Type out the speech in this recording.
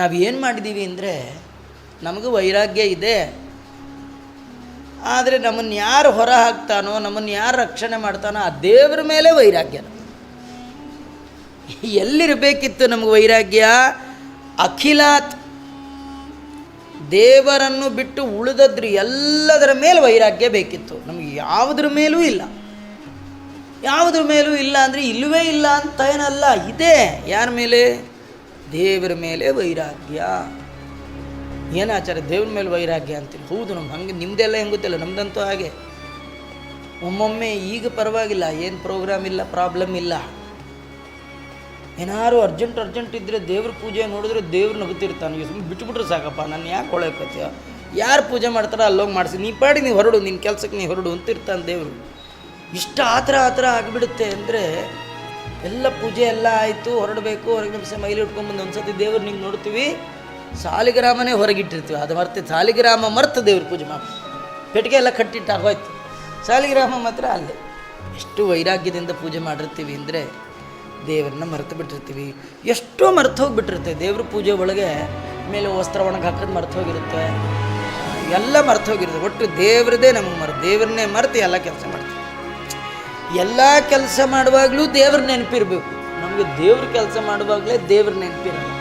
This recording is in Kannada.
ನಾವು ಏನು ಮಾಡಿದ್ದೀವಿ ಅಂದರೆ ನಮಗೂ ವೈರಾಗ್ಯ ಇದೆ. ಆದರೆ ನಮ್ಮನ್ನು ಯಾರು ಹೊರ ಹಾಕ್ತಾನೋ ನಮ್ಮನ್ನು ಯಾರು ರಕ್ಷಣೆ ಮಾಡ್ತಾನೋ, ಆ ದೇವ್ರ ಮೇಲೆ ವೈರಾಗ್ಯ. ಎಲ್ಲಿರಬೇಕಿತ್ತು ನಮಗೆ ವೈರಾಗ್ಯ? ಅಖಿಲಾತ್ ದೇವರನ್ನು ಬಿಟ್ಟು ಉಳಿದದ್ರ ಎಲ್ಲದರ ಮೇಲೆ ವೈರಾಗ್ಯ ಬೇಕಿತ್ತು. ನಮಗೆ ಯಾವುದ್ರ ಮೇಲೂ ಇಲ್ಲ. ಯಾವುದ್ರ ಮೇಲೂ ಇಲ್ಲ ಅಂದರೆ ಇಲ್ಲವೇ ಇಲ್ಲ ಅಂತ ಏನಲ್ಲ, ಇದೆ. ಯಾರ ಮೇಲೆ? ದೇವರ ಮೇಲೆ ವೈರಾಗ್ಯ. ಏನು ಆಚಾರ ದೇವ್ರ ಮೇಲೆ ವೈರಾಗ್ಯ ಅಂತೀನಿ ಹೌದು ನಮ್ಮ ಹಂಗೆ ನಿಮ್ಮದೆಲ್ಲ ಹೆಂಗೆ ಗೊತ್ತಿಲ್ಲ, ನಮ್ದಂತೂ ಹಾಗೆ. ಒಮ್ಮೊಮ್ಮೆ ಈಗ ಪರವಾಗಿಲ್ಲ, ಏನು ಪ್ರೋಗ್ರಾಮ್ ಇಲ್ಲ ಪ್ರಾಬ್ಲಮ್ ಇಲ್ಲ. ಏನಾರು ಅರ್ಜೆಂಟ್ ಅರ್ಜೆಂಟ್ ಇದ್ದರೆ ದೇವ್ರ ಪೂಜೆ ನೋಡಿದ್ರೆ ದೇವ್ರು ನಗುತ್ತಿರ್ತಾನೆ. ಸುಮ್ಮನೆ ಬಿಟ್ಬಿಟ್ರೆ ಸಾಕಪ್ಪ, ನಾನು ಯಾಕೆ ಹೊಳಕತ್ತೀಯ ಯಾರು ಪೂಜೆ ಮಾಡ್ತಾರೋ ಅಲ್ಲೋಗಿ ಮಾಡಿಸಿ. ನೀ ಪಾಡಿ ನೀವು ಹೊರಡು ನಿನ್ನ ಕೆಲಸಕ್ಕೆ ನೀ ಹೊರಡು ಅಂತಿರ್ತಾನೆ ದೇವರು. ಇಷ್ಟ ಆ ಥರ ಆ ಥರ ಆಗಿಬಿಡುತ್ತೆ ಅಂದರೆ ಎಲ್ಲ ಪೂಜೆ ಎಲ್ಲ ಆಯಿತು, ಹೊರಡಬೇಕು ಹೊರಗೆ ನಿಮಿಷ ಮೈಲಿ ಇಟ್ಕೊಂಡ್ಬಂದು ಒಂದು ಸತಿ ದೇವ್ರು ನಿಂಗೆ ನೋಡ್ತೀವಿ. ಸಾಲಿಗ್ರಾಮನೇ ಹೊರಗಿಟ್ಟಿರ್ತೀವಿ. ಅದು ಮರ್ತೆ ಸಾಲಿಗ್ರಾಮ ಮರ್ತು ದೇವ್ರ ಪೂಜೆ ಮಾಡಿ ಪೆಟ್ಟಿಗೆ ಎಲ್ಲ ಕಟ್ಟಿಟ್ಟು ಆಗೋಯ್ತು ಸಾಲಿಗ್ರಾಮ ಮಾತ್ರ ಅಲ್ಲೇ. ಎಷ್ಟು ವೈರಾಗ್ಯದಿಂದ ಪೂಜೆ ಮಾಡಿರ್ತೀವಿ ಅಂದರೆ ದೇವರನ್ನ ಮರೆತು ಬಿಟ್ಟಿರ್ತೀವಿ. ಎಷ್ಟೋ ಮರೆತು ಹೋಗಿಬಿಟ್ಟಿರುತ್ತೆ. ದೇವ್ರ ಪೂಜೆ ಒಳಗೆ ಮೇಲೆ ವಸ್ತ್ರ ಒಣಗಿ ಹಾಕೋದು ಮರೆತು ಹೋಗಿರುತ್ತೆ. ಎಲ್ಲ ಮರ್ತು ಹೋಗಿರುತ್ತೆ. ಒಟ್ಟು ದೇವ್ರದೇ ನಮಗೆ ಮರ ದೇವ್ರನ್ನೇ ಮರೆತು ಎಲ್ಲ ಕೆಲಸ ಮಾಡ್ತೀವಿ. ಎಲ್ಲ ಕೆಲಸ ಮಾಡುವಾಗಲೂ ದೇವ್ರ ನೆನಪಿರಬೇಕು. ನಮಗೆ ದೇವ್ರ ಕೆಲಸ ಮಾಡುವಾಗಲೇ ದೇವ್ರ ನೆನಪಿರಲ್ಲ